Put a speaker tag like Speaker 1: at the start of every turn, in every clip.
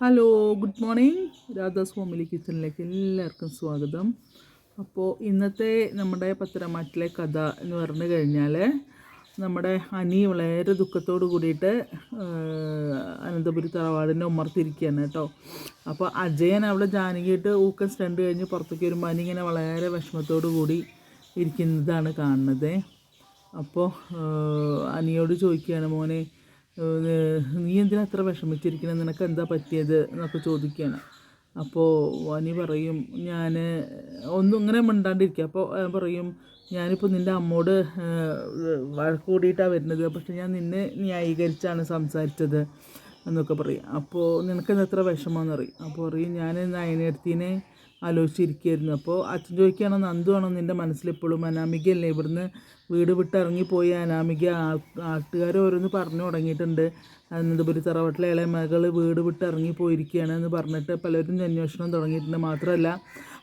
Speaker 1: Hello good morning Radha's homely കിച്ചണിലേക്ക് എല്ലാവർക്കും സ്വാഗതം. അപ്പോൾ ഇന്നത്തെ നമ്മുടെ പത്തരമാറ്റിലെ കഥ എന്ന് പറഞ്ഞു കഴിഞ്ഞാൽ നമ്മുടെ അനി വളരെ ദുഃഖത്തോട് കൂടിയിട്ട് അനന്തപുരി തറവാടിനെ ഉമ്മർത്തിരിക്കുകയാണ് കേട്ടോ. അപ്പോൾ അജയൻ അവിടെ ജാനകിയിട്ട് ഊക്കൻ സ്റ്റണ്ട് കഴിഞ്ഞ് പുറത്തേക്ക് വരുമ്പോൾ അനി ഇങ്ങനെ വളരെ വിഷമത്തോടു കൂടി ഇരിക്കുന്നതാണ് കാണുന്നത്. അപ്പോൾ അനിയോട് ചോദിക്കുകയാണ് മോനെ നീ എന്തിനാ അത്ര വിഷമിച്ചിരിക്കുന്നത് നിനക്ക് എന്താ പറ്റിയത്? എന്നൊക്കെ ചോദിക്കുകയാണ്. അപ്പോൾ അനി പറയും ഞാൻ ഒന്നും ഇങ്ങനെ മിണ്ടാണ്ടിരിക്കുക. അപ്പോൾ പറയും ഞാനിപ്പോൾ നിന്റെ അമ്മോട് വഴക്ക് കൂടിയിട്ടാണ് വരുന്നത്. പക്ഷെ ഞാൻ നിന്നെ ന്യായീകരിച്ചാണ് സംസാരിച്ചത് എന്നൊക്കെ പറയും. അപ്പോൾ നിനക്ക് എത്ര വിഷമമെന്ന് പറയും. അപ്പോൾ പറയും ഞാൻ നയനേടത്തിനെ ആലോചിച്ചിരിക്കുകയായിരുന്നു. അപ്പോൾ അച്ഛൻ ചോദിക്കുകയാണോ നന്ദുവാണോ നിന്റെ മനസ്സിലെപ്പോഴും അനാമികയല്ലേ? ഇവിടുന്ന് വീട് വിട്ട് ഇറങ്ങിപ്പോയി അനാമിക ആട്ടുകാർ ഓരോന്ന് പറഞ്ഞു തുടങ്ങിയിട്ടുണ്ട്. അനന്തപുരി തറവാട്ടിലെ ഇളയ മകൾ വീട് വിട്ട് ഇറങ്ങിപ്പോയിരിക്കുകയാണ് എന്ന് പറഞ്ഞിട്ട് പലരും അന്വേഷണം തുടങ്ങിയിട്ടുണ്ട്. മാത്രമല്ല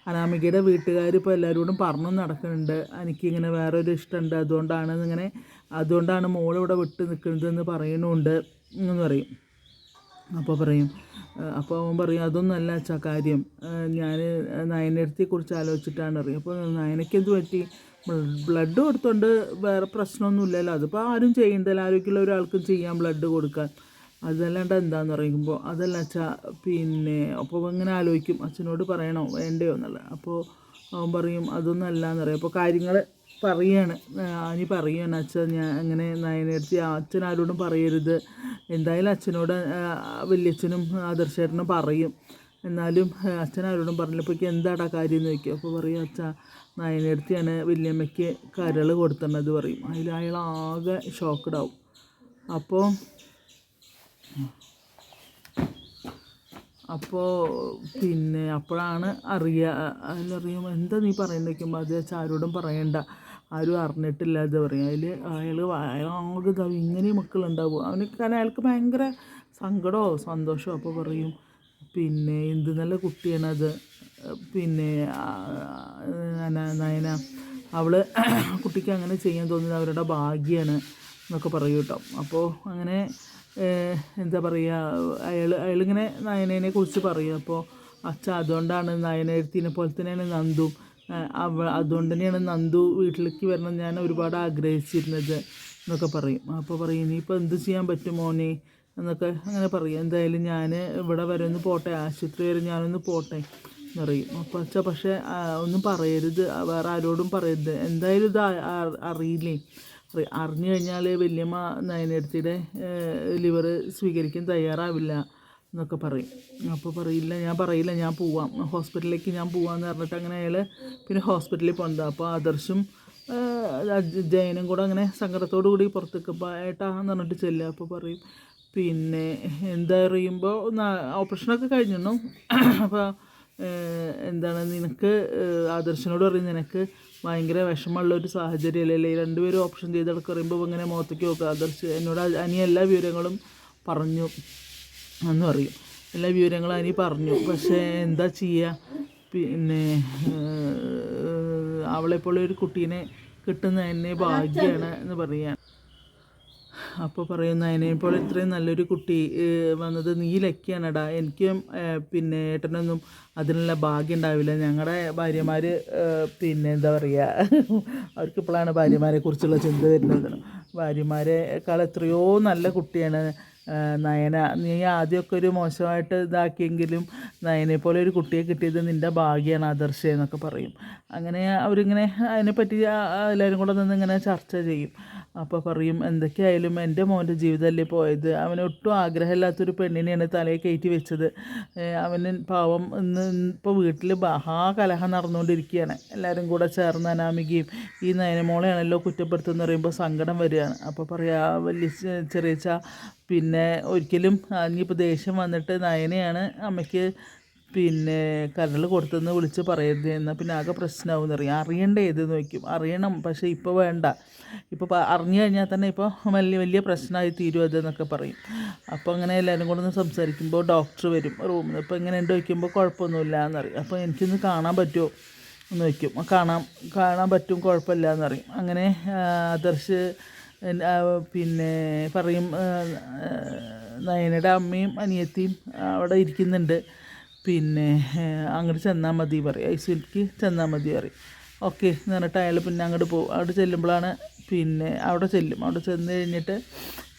Speaker 1: അനാമികയുടെ വീട്ടുകാർ ഇപ്പോൾ എല്ലാവരോടും പറഞ്ഞു നടക്കുന്നുണ്ട്. എനിക്കിങ്ങനെ വേറൊരു ഇഷ്ടമുണ്ട്. അതുകൊണ്ടാണ് ഇങ്ങനെ അതുകൊണ്ടാണ് മോളിവിടെ വിട്ട് നിൽക്കുന്നതെന്ന് പറയണമുണ്ട് എന്ന് പറയും. അപ്പോൾ പറയും അപ്പോൾ അവൻ പറയും അതൊന്നല്ല അച്ഛാ കാര്യം. ഞാൻ നയനടുത്തിയെക്കുറിച്ച് ആലോചിച്ചിട്ടാണ്. അറിയും അപ്പോൾ നയനയ്ക്ക് പറ്റി? ബ്ലഡ് കൊടുത്തോണ്ട് വേറെ പ്രശ്നമൊന്നുമില്ലല്ലോ. അതിപ്പോൾ ആരും ചെയ്യണ്ടല്ലോ. ആരോഗ്യമുള്ള ഒരാൾക്കും ചെയ്യാം ബ്ലഡ് കൊടുക്കാൻ. അതല്ലാണ്ട് എന്താന്ന് പറയുമ്പോൾ അതല്ല അച്ഛാ പിന്നെ അപ്പോൾ ഇങ്ങനെ ആലോചിക്കും. അച്ഛനോട് പറയണോ? വേണ്ടയോ? എന്നുള്ളത്. അപ്പോൾ അവൻ പറയും അതൊന്നും അല്ല എന്ന് പറയും. അപ്പോൾ കാര്യങ്ങൾ പറയാണ്. അനി പറയാണ് അച്ഛൻ ഞാൻ അങ്ങനെ നയനേർത്തി അച്ഛൻ ആരോടും പറയരുത്. എന്തായാലും അച്ഛനോട് വലിയച്ഛനും ആദർശേട്ടനും പറയും. എന്നാലും അച്ഛൻ ആരോടും പറഞ്ഞില്ല. എനിക്ക് എന്താടാ കാര്യം എന്ന് ചോദിക്കും. അപ്പോൾ പറയും അച്ഛ നയനെടുത്തിയാണ് വല്യമ്മയ്ക്ക് കരൾ കൊടുത്തത് പറയും. അതിൽ അയാൾ ആകെ ഷോക്കഡാവും അപ്പോൾ അപ്പോൾ പിന്നെ അപ്പോഴാണ് അറിയുക അതിലറിയുമ്പോൾ എന്താ നീ പറയുന്നത് വയ്ക്കുമ്പോൾ അത് ചാരോടും പറയണ്ട. ആരും അറിഞ്ഞിട്ടില്ല അത് പറയും. അതിൽ അയാൾ അയാൾക്ക് ഇങ്ങനെ മക്കളുണ്ടാവും. അവന് കാരണം അയാൾക്ക് ഭയങ്കര സങ്കടമോ സന്തോഷമോ അപ്പോൾ പറയും. പിന്നെ എന്ത് നല്ല കുട്ടിയാണത് പിന്നെ നയന. അവൾ കുട്ടിക്ക് അങ്ങനെ ചെയ്യാൻ തോന്നുന്നത് അവരുടെ ഭാഗ്യമാണ് എന്നൊക്കെ പറയും കേട്ടോ. അപ്പോൾ അങ്ങനെ എന്താ പറയുക അയാൾ അയാളിങ്ങനെ നയനേനെ കുറിച്ച് പറയും. അപ്പോൾ അച്ഛ അതുകൊണ്ടാണ് നയനെഴുത്തിനെ പോലെ തന്നെയാണ് നന്ദു. അതുകൊണ്ട് തന്നെയാണ് നന്ദു വീട്ടിലേക്ക് വരണം. ഞാൻ ഒരുപാട് ആഗ്രഹിച്ചിരുന്നത് എന്നൊക്കെ പറയും. അപ്പോൾ പറയും ഇനിയിപ്പോൾ എന്ത് ചെയ്യാൻ പറ്റും മോനെ? എന്നൊക്കെ അങ്ങനെ പറയും. എന്തായാലും ഞാൻ ഇവിടെ വരെ ഒന്ന് പോട്ടെ ആശുപത്രി വരെ ഞാനൊന്ന് പോട്ടെ എന്ന് പറയും. അപ്പോൾ അച്ഛാ പക്ഷേ ഒന്നും പറയരുത്. വേറെ ആരോടും പറയരുത്. എന്തായാലും ഇത് അറിയില്ലേ? അറി- അറിഞ്ഞു കഴിഞ്ഞാൽ വല്യമ്മ നയനടുത്തിയുടെ ലിവർ സ്വീകരിക്കാൻ തയ്യാറാവില്ല. എന്നൊക്കെ പറയും. അപ്പോൾ പറയില്ല ഞാൻ പറയില്ല ഞാൻ പോവാം. ഹോസ്പിറ്റലിലേക്ക് ഞാൻ പോവാന്ന് പറഞ്ഞിട്ട് അങ്ങനെ അയാൾ പിന്നെ ഹോസ്പിറ്റലിൽ പോകുന്നത് അപ്പോൾ ആദർശും ജയനും കൂടെ അങ്ങനെ സങ്കടത്തോടു കൂടി പുറത്തേക്ക് ഏട്ടാ എന്ന് പറഞ്ഞിട്ട് ചെല്ലുക. അപ്പോൾ പറയും പിന്നെ എന്താ പറയുമ്പോൾ ഓപ്പറേഷനൊക്കെ കഴിഞ്ഞിരുന്നു. അപ്പോൾ എന്താണ് നിനക്ക് ആദർശനോട് പറയും നിനക്ക് ഭയങ്കര വിഷമമുള്ള ഒരു സാഹചര്യം സാഹചര്യമല്ലേ രണ്ടുപേരും ഓപ്ഷൻ ചെയ്തെടുക്കുക പറയുമ്പോൾ ഇങ്ങനെ മുഖത്തേക്ക് നോക്കുക ആദർശ് എന്നോട് അനി എല്ലാ വിവരങ്ങളും പറഞ്ഞു. എന്ന് പറയും. എല്ലാ വിവരങ്ങളും അനി പറഞ്ഞു. പക്ഷേ എന്താ ചെയ്യുക പിന്നെ അവളെപ്പോലെ ഒരു കുട്ടീനെ കിട്ടുന്ന എന്നെ ഭാഗ്യമാണ് എന്ന് പറയുകയാണ് അപ്പോൾ പറയുന്ന അതിനെപ്പോൾ ഇത്രയും നല്ലൊരു കുട്ടി വന്നത് നീ ലക്കിയാണടാ. എനിക്കും പിന്നെ ഏട്ടനൊന്നും അതിനുള്ള ഭാഗ്യം ഉണ്ടാവില്ല. ഞങ്ങളുടെ ഭാര്യമാർ പിന്നെ എന്താ പറയുക അവർക്ക് ഇപ്പോഴാണ് ഭാര്യമാരെ കുറിച്ചുള്ള ചിന്ത വരുന്നത്. ഭാര്യമാരെക്കാൾ എത്രയോ നല്ല കുട്ടിയാണ്. നയന നീ ആദ്യമൊക്കെ ഒരു മോശമായിട്ട് ഇതാക്കിയെങ്കിലും നയനെ പോലെ ഒരു കുട്ടിയെ കിട്ടിയത് നിന്റെ ഭാഗ്യമാണ് ആദർശ എന്നൊക്കെ പറയും. അങ്ങനെ അവരിങ്ങനെ അതിനെപ്പറ്റി എല്ലാവരും കൂടെ നിന്ന് ഇങ്ങനെ ചർച്ച ചെയ്യും. അപ്പോൾ പറയും എന്തൊക്കെയായാലും എന്റെ മോന്റെ ജീവിതമല്ലേ പോയത്. അവന് ഒട്ടും ആഗ്രഹമില്ലാത്തൊരു പെണ്ണിനെയാണ് തലയിൽ കയറ്റി വെച്ചത്. അവന് പാവം ഇന്ന് ഇപ്പോൾ വീട്ടിൽ മഹാകലഹം നടന്നുകൊണ്ടിരിക്കുകയാണ്. എല്ലാവരും കൂടെ ചേർന്ന് അനാമികയും ഈ നയനമോളെയാണല്ലോ കുറ്റപ്പെടുത്തുന്ന പറയുമ്പോൾ സങ്കടം വരികയാണ്. അപ്പോൾ പറയാ വലിയ ചെറിയച്ച പിന്നെ ഒരിക്കലും ഇനിയിപ്പോൾ ദേഷ്യം വന്നിട്ട് നയനെയാണ് അമ്മയ്ക്ക് പിന്നെ കരൾ കൊടുത്തെന്ന് വിളിച്ച് പറയരുത് എന്നാൽ പിന്നെ ആകെ പ്രശ്നമാവും അറിയാം അറിയേണ്ട ഏത് നോക്കും അറിയണം പക്ഷേ ഇപ്പോൾ വേണ്ട. ഇപ്പോൾ അറിഞ്ഞു കഴിഞ്ഞാൽ തന്നെ ഇപ്പോൾ വലിയ വലിയ പ്രശ്നമായി തീരും അതെന്നൊക്കെ പറയും. അപ്പോൾ അങ്ങനെ എല്ലാവരും കൂടെ ഒന്ന് സംസാരിക്കുമ്പോൾ ഡോക്ടർ വരും. റൂമിൽ ഇപ്പോൾ ഉണ്ട് വയ്ക്കുമ്പോൾ കുഴപ്പമൊന്നുമില്ല എന്നറിയും അപ്പോൾ എനിക്കൊന്ന് കാണാൻ പറ്റുമോ എന്ന് വയ്ക്കും കാണാം കാണാൻ പറ്റും കുഴപ്പമില്ല എന്നറിയും അങ്ങനെ ആദർശ് പിന്നെ പറയും നയനയുടെ അമ്മയും അനിയത്തിയും അവിടെ ഇരിക്കുന്നുണ്ട്. പിന്നെ അങ്ങോട്ട് ചെന്നാൽ മതി പറയും. ഐ ഐസിക്ക് ചെന്നാൽ മതി പറയും. ഓക്കെ എന്ന് പറഞ്ഞിട്ട് അയാൾ പിന്നെ അങ്ങോട്ട് പോകും അവിടെ ചെല്ലുമ്പോഴാണ് പിന്നെ അവിടെ ചെല്ലും. അവിടെ ചെന്ന് കഴിഞ്ഞിട്ട്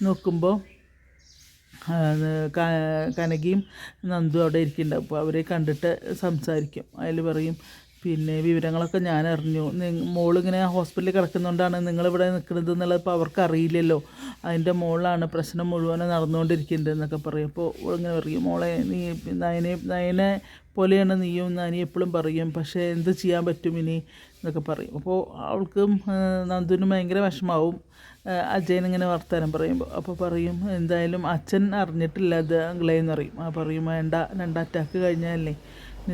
Speaker 1: നോക്കുമ്പോൾ കനകയും നന്ദു അവിടെ ഇരിക്കുന്നുണ്ടാവും അപ്പോൾ അവരെ കണ്ടിട്ട് സംസാരിക്കും. അതിൽ പറയും പിന്നെ വിവരങ്ങളൊക്കെ ഞാൻ അറിഞ്ഞു മോളിങ്ങനെ ഹോസ്പിറ്റലിൽ കിടക്കുന്നതുകൊണ്ടാണ് നിങ്ങളിവിടെ നിൽക്കുന്നത് എന്നുള്ളത് ഇപ്പോൾ അവർക്ക് അറിയില്ലല്ലോ അതിന്റെ മുകളിലാണ് പ്രശ്നം മുഴുവനും നടന്നുകൊണ്ടിരിക്കുന്നത് എന്നൊക്കെ പറയും. അപ്പോൾ ഇങ്ങനെ പറയും മോളെ നീ നയനെ നയനെ പോലെയാണ് നീയും നാനി എപ്പോഴും പറയും. പക്ഷേ എന്ത് ചെയ്യാൻ പറ്റും ഇനി? എന്നൊക്കെ പറയും. അപ്പോൾ അവൾക്കും നന്ദുവിനും ഭയങ്കര വിഷമാവും. അജയൻ ഇങ്ങനെ വർത്തമാനം പറയുമ്പോൾ അപ്പോൾ പറയും എന്തായാലും അച്ഛൻ അറിഞ്ഞിട്ടില്ല അത് അങ്കിളേന്ന് പറയും. ആ പറയും വേണ്ട രണ്ട് അറ്റാക്ക് കഴിഞ്ഞാലേ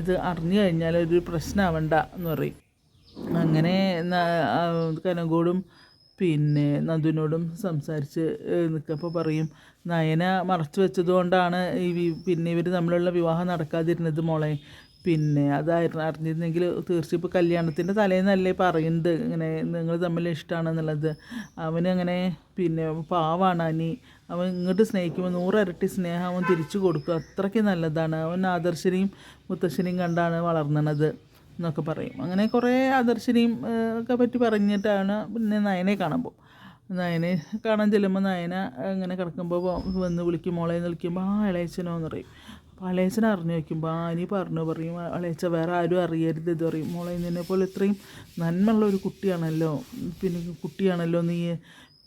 Speaker 1: ഇത് അറിഞ്ഞു കഴിഞ്ഞാൽ ഒരു പ്രശ്നമാവണ്ട എന്ന് പറയും. അങ്ങനെ കനകോടും പിന്നെ നന്ദുവിനോടും സംസാരിച്ച് നിൽക്കപ്പോൾ പറയും നയന മറച്ചു വെച്ചതുകൊണ്ടാണ് ഈ പിന്നെ ഇവർ തമ്മിലുള്ള വിവാഹം നടക്കാതിരുന്നത് മോളെ. പിന്നെ അതായിരുന്നു അറിഞ്ഞിരുന്നെങ്കിൽ തീർച്ചയായും ഇപ്പോൾ കല്യാണത്തിന്റെ തലേന്നല്ലേ പറയുന്നത്. ഇങ്ങനെ നിങ്ങൾ തമ്മിൽ ഇഷ്ടമാണെന്നുള്ളത്. അവനങ്ങനെ പിന്നെ പാവാണ് അനി. അവൻ ഇങ്ങോട്ട് സ്നേഹിക്കുമ്പോൾ നൂറരട്ടി സ്നേഹം അവൻ തിരിച്ചു കൊടുക്കും. അത്രയ്ക്ക് നല്ലതാണ്. അവൻ ആദർശനെയും മുത്തശ്ശനെയും കണ്ടാണ് വളർന്നത് എന്നൊക്കെ പറയും. അങ്ങനെ കുറേ ആദർശനെയും ഒക്കെ പറ്റി പറഞ്ഞിട്ടാണ് പിന്നെ നയനെ കാണുമ്പോൾ നയനെ കാണാൻ ചെല്ലുമ്പോൾ നയന ഇങ്ങനെ കിടക്കുമ്പോൾ വന്ന് വിളിക്കും. മോളെ എന്ന് വിളിക്കുമ്പോൾ ആ ഇളയച്ചനോ എന്ന് പറയും. ഇളയച്ചനെ അറിഞ്ഞു വയ്ക്കുമ്പോൾ ആ പറഞ്ഞു പറയും ഇളയച്ച വേറെ ആരും അറിയരുത് ഇത് പറയും. മോളെ നിന്നെ പോലെ ഇത്രയും നന്മയുള്ള ഒരു കുട്ടിയാണല്ലോ പിന്നെ കുട്ടിയാണല്ലോ നീ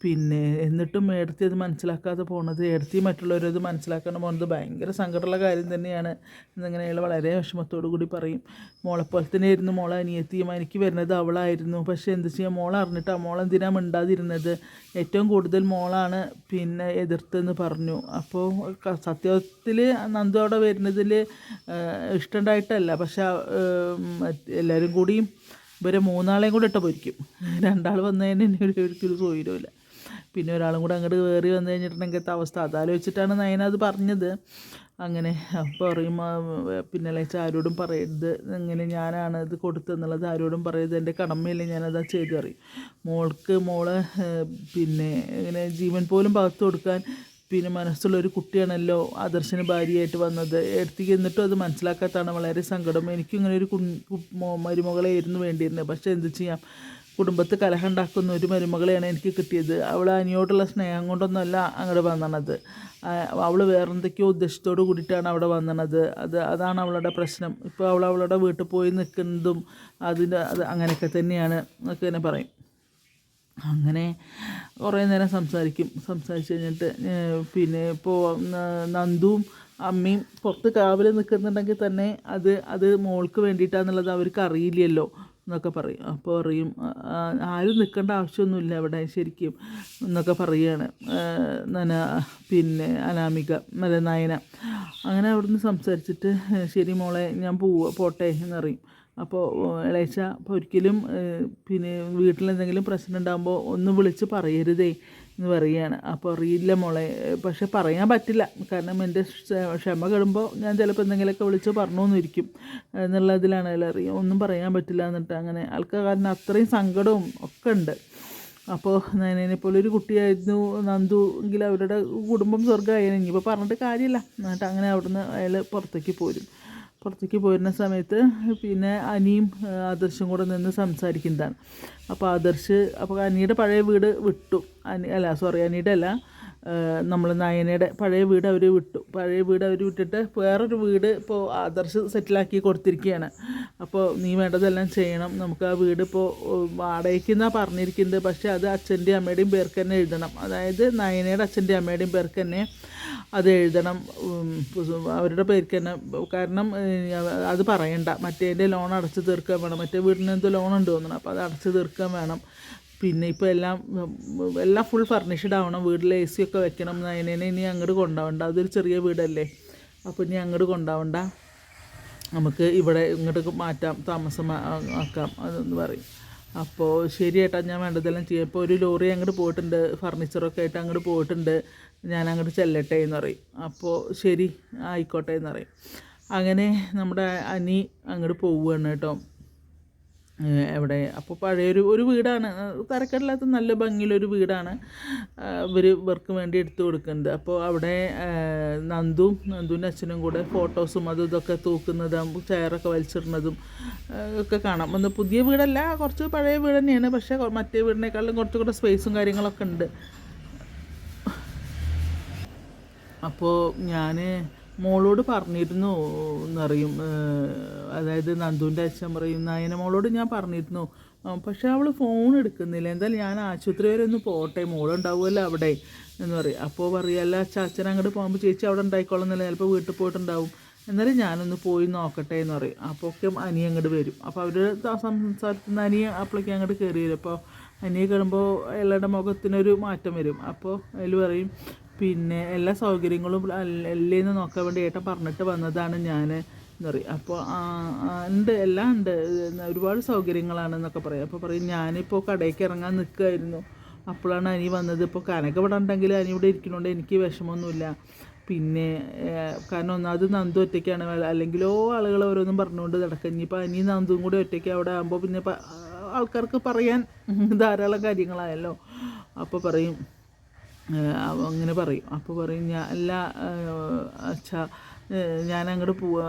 Speaker 1: പിന്നെ എന്നിട്ടും ഏടത്തി അത് മനസ്സിലാക്കാതെ പോണത് ഏടത്തി മറ്റുള്ളവരത് മനസ്സിലാക്കാണ്ട് പോകുന്നത് ഭയങ്കര സങ്കടമുള്ള കാര്യം തന്നെയാണ്. എന്നിങ്ങനെ അയാൾ വളരെ വിഷമത്തോടു കൂടി പറയും. മോളെപ്പോലെ തന്നെ ആയിരുന്നു മോളെ അനിയത്തിയും എനിക്ക് വരുന്നത് അവളായിരുന്നു. പക്ഷേ എന്ത് ചെയ്യാം? മോളെ അറിഞ്ഞിട്ടാ മോളെന്തിനാ മിണ്ടാതിരുന്നത്? ഏറ്റവും കൂടുതൽ മോളാണ് പിന്നെ എതിർത്തെന്ന് പറഞ്ഞു. അപ്പോൾ സത്യത്തിൽ നന്ദു അവിടെ വരുന്നതിൽ ഇഷ്ടമുണ്ടായിട്ടല്ല. പക്ഷെ എല്ലാവരും കൂടിയും ഇവരെ മൂന്നാളെയും കൂടെ ഇട്ട് പൊരിക്കും. രണ്ടാൾ വന്നതിന് ഇനി ഒരു ഒരിക്കലും സൗകര്യമില്ല പിന്നെ ഒരാളും കൂടെ അങ്ങോട്ട് കയറി വന്നു കഴിഞ്ഞിട്ടുണ്ടെങ്കിൽ അവസ്ഥ. അതാലോചിച്ചിട്ടാണ് നയന അത് പറഞ്ഞത്. അങ്ങനെ പറയും പിന്നെ ലൈച്ച ആരോടും പറയരുത്. ഇങ്ങനെ ഞാനാണ് ഇത് കൊടുത്തെന്നുള്ളത് ആരോടും പറയരുത്. എന്റെ കടമയില്ലേ ഞാനത് ചെയ്തു പറയും. മോൾക്ക് മോൾ പിന്നെ ഇങ്ങനെ ജീവൻ പോലും പകർത്തു കൊടുക്കാൻ പിന്നെ മനസ്സുള്ള ഒരു കുട്ടിയാണല്ലോ ആദർശന് ഭാര്യയായിട്ട് വന്നത്. എടുത്തേക്ക് എന്നിട്ടും അത് മനസ്സിലാക്കാത്തതാണ് വളരെ സങ്കടം. എനിക്കും ഇങ്ങനെ ഒരു കു- മോ- മരുമകളായിരുന്നു വേണ്ടിയിരുന്നത്. പക്ഷേ എന്ത് ചെയ്യാം? കുടുംബത്ത് കലഹം ഉണ്ടാക്കുന്ന ഒരു മരുമകളെയാണ് എനിക്ക് കിട്ടിയത്. അവൾ അനിയോടുള്ള സ്നേഹം കൊണ്ടൊന്നുമല്ല അങ്ങോട്ട് വന്നണത്. അവൾ വേറെന്തൊക്കെയോ ഉദ്ദേശത്തോട് കൂടിയിട്ടാണ് അവിടെ വന്നണത്. അത് അതാണ് അവളുടെ പ്രശ്നം. ഇപ്പോൾ അവൾ അവളുടെ വീട്ടിൽ പോയി നിൽക്കുന്നതും അതിന്റെ അത് അങ്ങനെയൊക്കെ തന്നെയാണ് എന്നൊക്കെ തന്നെ പറയും. അങ്ങനെ കുറേ നേരം സംസാരിക്കും. സംസാരിച്ച് കഴിഞ്ഞിട്ട് പിന്നെ ഇപ്പോൾ നന്ദുവും അമ്മയും പുറത്ത് കാവൽ നിൽക്കുന്നുണ്ടെങ്കിൽ തന്നെ അത് അത് മോൾക്ക് വേണ്ടിയിട്ടാന്നുള്ളത് അവർക്ക് അറിയില്ലല്ലോ. എന്നൊക്കെ പറയും. അപ്പോൾ പറയും "ആ, ആ, ആരും നിൽക്കേണ്ട ആവശ്യമൊന്നുമില്ല അവിടെ ശരിക്കും എന്നൊക്കെ പറയുകയാണ് നന പിന്നെ അനാമിക മലനായന. നയന അങ്ങനെ അവിടുന്ന് സംസാരിച്ചിട്ട് ശരി മോളെ ഞാൻ പോവുക പോട്ടെ എന്നറിയും. അപ്പോൾ ഇളയച്ച അപ്പോൾ ഒരിക്കലും പിന്നെ വീട്ടിലെന്തെങ്കിലും പ്രശ്നം ഉണ്ടാകുമ്പോൾ ഒന്ന് വിളിച്ച് പറയരുതേ എന്ന് പറയുകയാണ്. അപ്പോൾ അറിയില്ല മോളെ. പക്ഷെ പറയാൻ പറ്റില്ല. കാരണം എന്റെ ക്ഷ- ക്ഷമ കെടുമ്പോൾ ഞാൻ ചിലപ്പോൾ എന്തെങ്കിലുമൊക്കെ വിളിച്ച് പറഞ്ഞോന്നിരിക്കും എന്നുള്ളതിലാണ് അതിൽ അറിയാം ഒന്നും പറയാൻ പറ്റില്ല എന്നിട്ട് അങ്ങനെ ആൾക്ക് കാരണം അത്രയും സങ്കടവും ഒക്കെ ഉണ്ട്. അപ്പോൾ പോലെ ഒരു കുട്ടിയായിരുന്നു നന്ദു എങ്കിൽ അവരുടെ കുടുംബം സ്വർഗമായിരുന്നു ഇനിയിപ്പോൾ പറഞ്ഞിട്ട് കാര്യമില്ല. എന്നിട്ട് അങ്ങനെ അവിടുന്ന് അയാൾ പുറത്തേക്ക് പോരും. പുറത്തേക്ക് പോരുന്ന സമയത്ത് പിന്നെ അനിയും ആദർശും കൂടെ നിന്ന് സംസാരിക്കുന്നതാണ്. അപ്പോൾ ആദർശ് അപ്പോൾ അനിയുടെ പഴയ വീട് വിട്ടു. അനി അല്ല സോറി അനിയുടെ അല്ല നമ്മൾ നയനയുടെ പഴയ വീട് അവർ വിട്ടു. പഴയ വീട് അവർ വിട്ടിട്ട് വേറൊരു വീട് ഇപ്പോൾ ആദർശ് സെറ്റിലാക്കി കൊടുത്തിരിക്കുകയാണ്. അപ്പോൾ നീ വേണ്ടതെല്ലാം ചെയ്യണം. നമുക്ക് ആ വീട് ഇപ്പോൾ വാടകയ്ക്ക് എന്നാണ് പറഞ്ഞിരിക്കുന്നത്. പക്ഷേ അത് അച്ഛന്റെയും അമ്മയുടെയും പേർക്ക് തന്നെ എഴുതണം. അതായത് നയനയുടെ അച്ഛന്റെയും അമ്മയുടെയും പേർക്ക് തന്നെ അത് എഴുതണം. അവരുടെ പേർക്ക് തന്നെ കാരണം അത് പറയണ്ട. മറ്റേതിന്റെ ലോൺ അടച്ചു തീർക്കാൻ വേണം. മറ്റേ വീടിന് എന്തോ ലോൺ ഉണ്ട് തോന്നണം. അപ്പോൾ അത് അടച്ചു തീർക്കാൻ വേണം. പിന്നെ ഇപ്പോൾ എല്ലാം എല്ലാം ഫുൾ ഫർണിഷ്ഡ് ആവണം. വീട്ടിൽ എ സി ഒക്കെ വെക്കണം. അതിനെ ഇനി അങ്ങോട്ട് കൊണ്ടാവണ്ട അതൊരു ചെറിയ വീടല്ലേ. അപ്പോൾ ഇനി അങ്ങോട്ട് കൊണ്ടാവണ്ട നമുക്ക് ഇവിടെ ഇങ്ങോട്ട് മാറ്റാം. താമസം ആക്കാം. അതെന്ന് പറയും. അപ്പോൾ ശരി ഏട്ടാ ഞാൻ വേണ്ടതെല്ലാം ചെയ്യാം. ഇപ്പോൾ ഒരു ലോറി അങ്ങോട്ട് പോയിട്ടുണ്ട് ഫർണിച്ചറൊക്കെ ആയിട്ട് അങ്ങോട്ട് പോയിട്ടുണ്ട് ഞാൻ അങ്ങോട്ട് ചെല്ലട്ടെ എന്ന് പറയും. അപ്പോൾ ശരി ആയിക്കോട്ടെ എന്ന് പറയും. അങ്ങനെ നമ്മുടെ അനി അങ്ങോട്ട് പോവുകയാണ് കേട്ടോ. എവിടെ? അപ്പോൾ പഴയൊരു ഒരു വീടാണ്. തരക്കേടില്ലാത്ത നല്ല ഭംഗിയിലൊരു വീടാണ്. ഇവർ ഇവർക്ക് വേണ്ടി എടുത്തു കൊടുക്കുന്നത്. അപ്പോൾ അവിടെ നന്ദു നന്ദും നന്ദുവിന്റെ അച്ഛനും കൂടെ ഫോട്ടോസും അതും ഇതൊക്കെ തൂക്കുന്നതും ചെയറൊക്കെ വലിച്ചിടുന്നതും ഒക്കെ കാണാം. ഒന്ന് പുതിയ വീടല്ല കുറച്ച് പഴയ വീട് തന്നെയാണ്. പക്ഷേ മറ്റേ വീടിനേക്കാളും കുറച്ചും കൂടെ സ്പേസും കാര്യങ്ങളൊക്കെ ഉണ്ട്. അപ്പോൾ ഞാൻ മോളോട് പറഞ്ഞിരുന്നു എന്നറിയും അതായത് നന്ദുവിന്റെ അച്ഛൻ പറയും നയന മോളോട് ഞാൻ പറഞ്ഞിരുന്നു. പക്ഷേ അവൾ ഫോൺ എടുക്കുന്നില്ല. എന്തായാലും ഞാൻ ആശുപത്രി വരെ ഒന്ന് പോട്ടെ മോളുണ്ടാവുമല്ലോ അവിടെ എന്ന് പറയും. അപ്പോൾ പറയല്ല ചാച്ചൻ അങ്ങോട്ട് പോകുമ്പോൾ ചേച്ചി അവിടെ ഉണ്ടായിക്കോളുന്നില്ല ചിലപ്പോൾ വീട്ടിൽ പോയിട്ടുണ്ടാവും. എന്നാലും ഞാനൊന്ന് പോയി നോക്കട്ടെ എന്ന് പറയും. അപ്പോൾ ഒക്കെ അനി അങ്ങോട്ട് വരും. അപ്പോൾ അവർ സംസാരിക്കുന്ന അനിയ അപ്പോഴേക്ക് അങ്ങോട്ട് കയറി വരും. അപ്പോൾ അനിയെ കാണുമ്പോൾ എല്ലാവരുടെ മുഖത്തിനൊരു മാറ്റം വരും. അപ്പോൾ അതിൽ പറയും പിന്നെ എല്ലാ സൗകര്യങ്ങളും അല്ല- അല്ലേന്ന് നോക്കാൻ വേണ്ടി ഏട്ടൻ പറഞ്ഞിട്ട് വന്നതാണ് ഞാൻ എന്ന് പറയും. അപ്പോൾ ഉണ്ട് എല്ലാം ഉണ്ട്. ഒരുപാട് സൗകര്യങ്ങളാണെന്നൊക്കെ പറയും. അപ്പോൾ പറയും ഞാനിപ്പോൾ കടയ്ക്ക് ഇറങ്ങാൻ നിൽക്കുമായിരുന്നു അപ്പോഴാണ് അനി വന്നത്. ഇപ്പോൾ കനക ഇവിടെ ഉണ്ടെങ്കിൽ അനി ഇവിടെ ഇരിക്കണോണ്ട് എനിക്ക് വിഷമമൊന്നുമില്ല. പിന്നെ കാരണം ഒന്നാമത് നന്ദു ഒറ്റയ്ക്കാണ്. അല്ലെങ്കിലോ ആളുകൾ ഓരോന്നും പറഞ്ഞുകൊണ്ട് നടക്കുക ഇനിയിപ്പോൾ അനി നന്ദും കൂടി ഒറ്റയ്ക്ക് അവിടെ ആകുമ്പോൾ പിന്നെ ആൾക്കാർക്ക് പറയാൻ ധാരാളം കാര്യങ്ങളായല്ലോ. അപ്പോൾ പറയും അങ്ങനെ പറയും. അപ്പോൾ പറയും ഞാൻ അല്ല അച്ഛാ ഞാൻ അങ്ങോട്ട് പോവാ.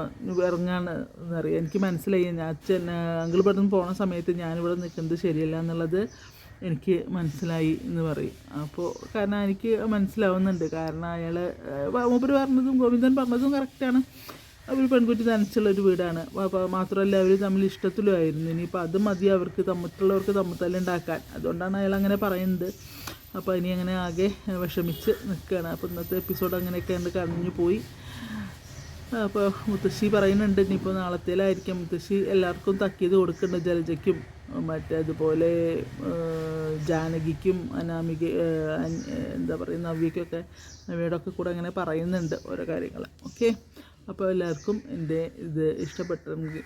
Speaker 1: ഇറങ്ങാണ് എന്നറിയാം. എനിക്ക് മനസ്സിലായി. ഞാൻ അച്ഛൻ അങ്കിൾ പെട്ടെന്ന് പോണ സമയത്ത് ഞാനിവിടെ നിൽക്കുന്നത് ശരിയല്ല എന്നുള്ളത് എനിക്ക് മനസ്സിലായി എന്ന് പറയും. അപ്പോൾ കാരണം എനിക്ക് മനസ്സിലാവുന്നുണ്ട്. കാരണം അയാൾ മൂപ്പര് പറഞ്ഞതും ഗോവിന്ദൻ പറഞ്ഞതും കറക്റ്റാണ് ഒരു പെൺകുട്ടി തനിച്ചുള്ളൊരു വീടാണ്. മാത്രമല്ല അവർ തമ്മിൽ ഇഷ്ടത്തിലുമായിരുന്നു ഇനിയിപ്പോൾ അത് മതി അവർക്ക് തമ്മിലുള്ളവർക്ക് തമ്മിൽ ഉണ്ടാക്കാൻ. അതുകൊണ്ടാണ് അയാൾ അങ്ങനെ പറയുന്നത്. അപ്പോൾ ഇനി അങ്ങനെ ആകെ വിഷമിച്ച് നിൽക്കുകയാണ് അപ്പോൾ ഇന്നത്തെ എപ്പിസോഡ് അങ്ങനെയൊക്കെ എന്റെ കഴിഞ്ഞു പോയി. അപ്പോൾ മുത്തശ്ശി പറയുന്നുണ്ട് ഇനിയിപ്പോൾ നാളത്തേലായിരിക്കും. മുത്തശ്ശി എല്ലാവർക്കും തക്കിയത് കൊടുക്കുന്നുണ്ട് ജലജയ്ക്കും മറ്റേ അതുപോലെ ജാനകിക്കും അനാമിക എന്താ പറയുക നവ്യയ്ക്കൊക്കെ നവ്യയുടെ ഒക്കെ കൂടെ അങ്ങനെ പറയുന്നുണ്ട് ഓരോ കാര്യങ്ങൾ. ഓക്കെ? അപ്പോൾ എല്ലാവർക്കും എന്റെ ഇത് ഇഷ്ടപ്പെട്ടെങ്കിൽ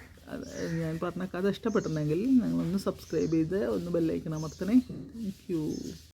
Speaker 1: ഞാൻ പറഞ്ഞ കഥ ഇഷ്ടപ്പെട്ടിട്ടുണ്ടെങ്കിൽ നിങ്ങളൊന്ന് സബ്സ്ക്രൈബ് ചെയ്ത് ഒന്ന് ബെല്ലൈക്കൺ അമർത്തണേ. Thank you